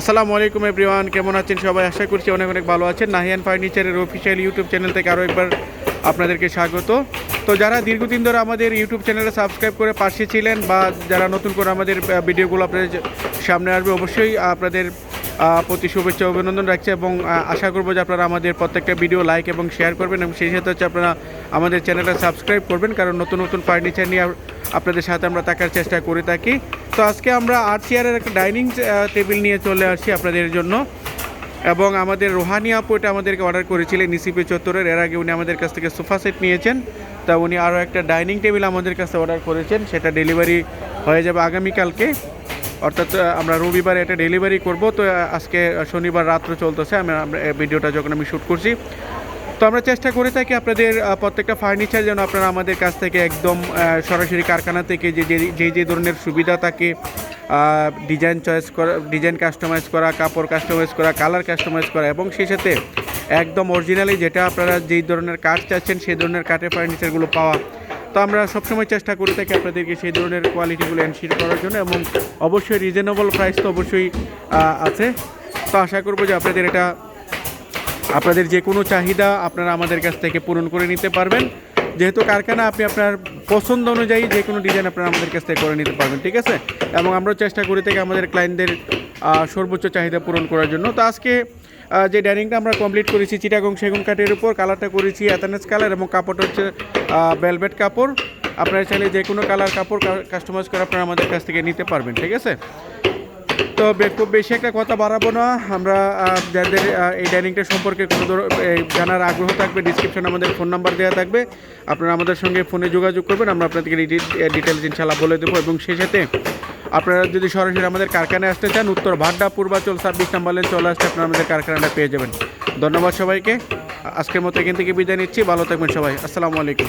আসসালামু আলাইকুম এভরিওয়ান, কেমন আছেন সবাই? আশা করছি অনেক অনেক ভালো আছেন। নাহিয়ান ফার্নিচারের অফিসিয়াল ইউটিউব চ্যানেল থেকে আরও একবার আপনাদেরকে স্বাগত। তো যারা দীর্ঘদিন ধরে আমাদের ইউটিউব চ্যানেলে সাবস্ক্রাইব করে পাশে ছিলেন বা যারা নতুন করে আমাদের ভিডিওগুলো আপনাদের সামনে আসবে, অবশ্যই আপনাদের প্রতি শুভেচ্ছা, অভিনন্দন রাখছি এবং আশা করব যে আপনারা আমাদের প্রত্যেকটা ভিডিও লাইক এবং শেয়ার করবেন এবং সেই সাথে হচ্ছে আপনারা আমাদের চ্যানেলটা সাবস্ক্রাইব করবেন। কারণ নতুন নতুন ফার্নিচার নিয়ে আপনাদের সাথে আমরা থাকার চেষ্টা করে থাকি। তো আজকে আমরা আট চেয়ারের একটা ডাইনিং টেবিল নিয়ে চলে আসছি আপনাদের জন্য। এবং আমাদের রোহানি আপু এটা আমাদেরকে অর্ডার করেছিলেন নিসিপি চত্বরের। এর আগে উনি আমাদের কাছ থেকে সোফা সেট নিয়েছেন। তা উনি আরও একটা ডাইনিং টেবিল আমাদের কাছে অর্ডার করেছেন। সেটা ডেলিভারি হয়ে যাবে আগামীকালকে। অর্থাৎ আমরা রবিবার এটা ডেলিভারি করব। তো আজকে শনিবার রাত্র চলতেছে। আমি ভিডিওটা যখন আমি শ্যুট করছি তো আমরা চেষ্টা করে থাকি আপনাদের প্রত্যেকটা ফার্নিচার যেন আপনারা আমাদের কাছ থেকে একদম সরাসরি কারখানা থেকে যে যে যে ধরনের সুবিধা থাকে ডিজাইন চয়েস করা ডিজাইন কাস্টমাইজ করা, কাপড় কাস্টমাইজ করা কালার কাস্টমাইজ করা এবং সেই সাথে একদম অরিজিনালি যেটা আপনারা যেই ধরনের কাঠ চাচ্ছেন, সেই ধরনের কাঠের ফার্নিচারগুলো পাওয়া। তো আমরা সবসময় চেষ্টা করে থাকি আপনাদেরকে সেই ধরনের কোয়ালিটিগুলো এনশিওর করার জন্য এবং অবশ্যই রিজনেবল প্রাইস তো অবশ্যই আছে। তো আশা করব যে আপনাদের এটা আপনাদের যে কোনো চাহিদা আপনারা আমাদের কাছ থেকে পূরণ করে নিতে পারবেন। যেহেতু কারখানা আপনি আপনার পছন্দ অনুযায়ী যে কোনো ডিজাইন আপনারা আমাদের কাছ থেকে করে নিতে পারবেন, ঠিক আছে? এবং আমরা চেষ্টা করি থাকি আমাদের ক্লায়েন্টদের সর্বোচ্চ চাহিদা পূরণ করার জন্য। তো আজকে যে ডাইনিংটা আমরা কমপ্লিট করেছি, চিটাগং সেগুন কাঠের উপর কালারটা করেছি অ্যাথানেস কালার এবং কাপড়টা হচ্ছে ভেলভেট কাপড়। আপনারা চাইলে যে কোনো কালার কাপড় কাস্টমাইজ করে আপনারা আমাদের কাছ থেকে নিতে পারবেন, ঠিক আছে? তো খুব বেশি একটা কথা বাড়াবো না। আমরা যাদের এই ডাইনিংটা সম্পর্কে কোনো জানার আগ্রহ থাকবে ডিসক্রিপশনে আমাদের ফোন নাম্বার দেওয়া থাকবে। আপনারা আমাদের সঙ্গে ফোনে যোগাযোগ করবেন, আমরা আপনাদেরকে ডিটেলস ইনশাল্লাহ বলে দেবো। এবং সেই সাথে আপনারা যদি সরাসরি আমাদের কারখানায় আসতে চান, উত্তর ভাড্ডা, পূর্বাচল ছাব্বিশ নাম্বার লেন চলে আসতে আপনারা আমাদের কারখানাটা পেয়ে যাবেন। ধন্যবাদ সবাইকে। আজকের মতো এখান থেকে বিদায় নিচ্ছি। ভালো থাকবেন সবাই। আসসালামু আলাইকুম।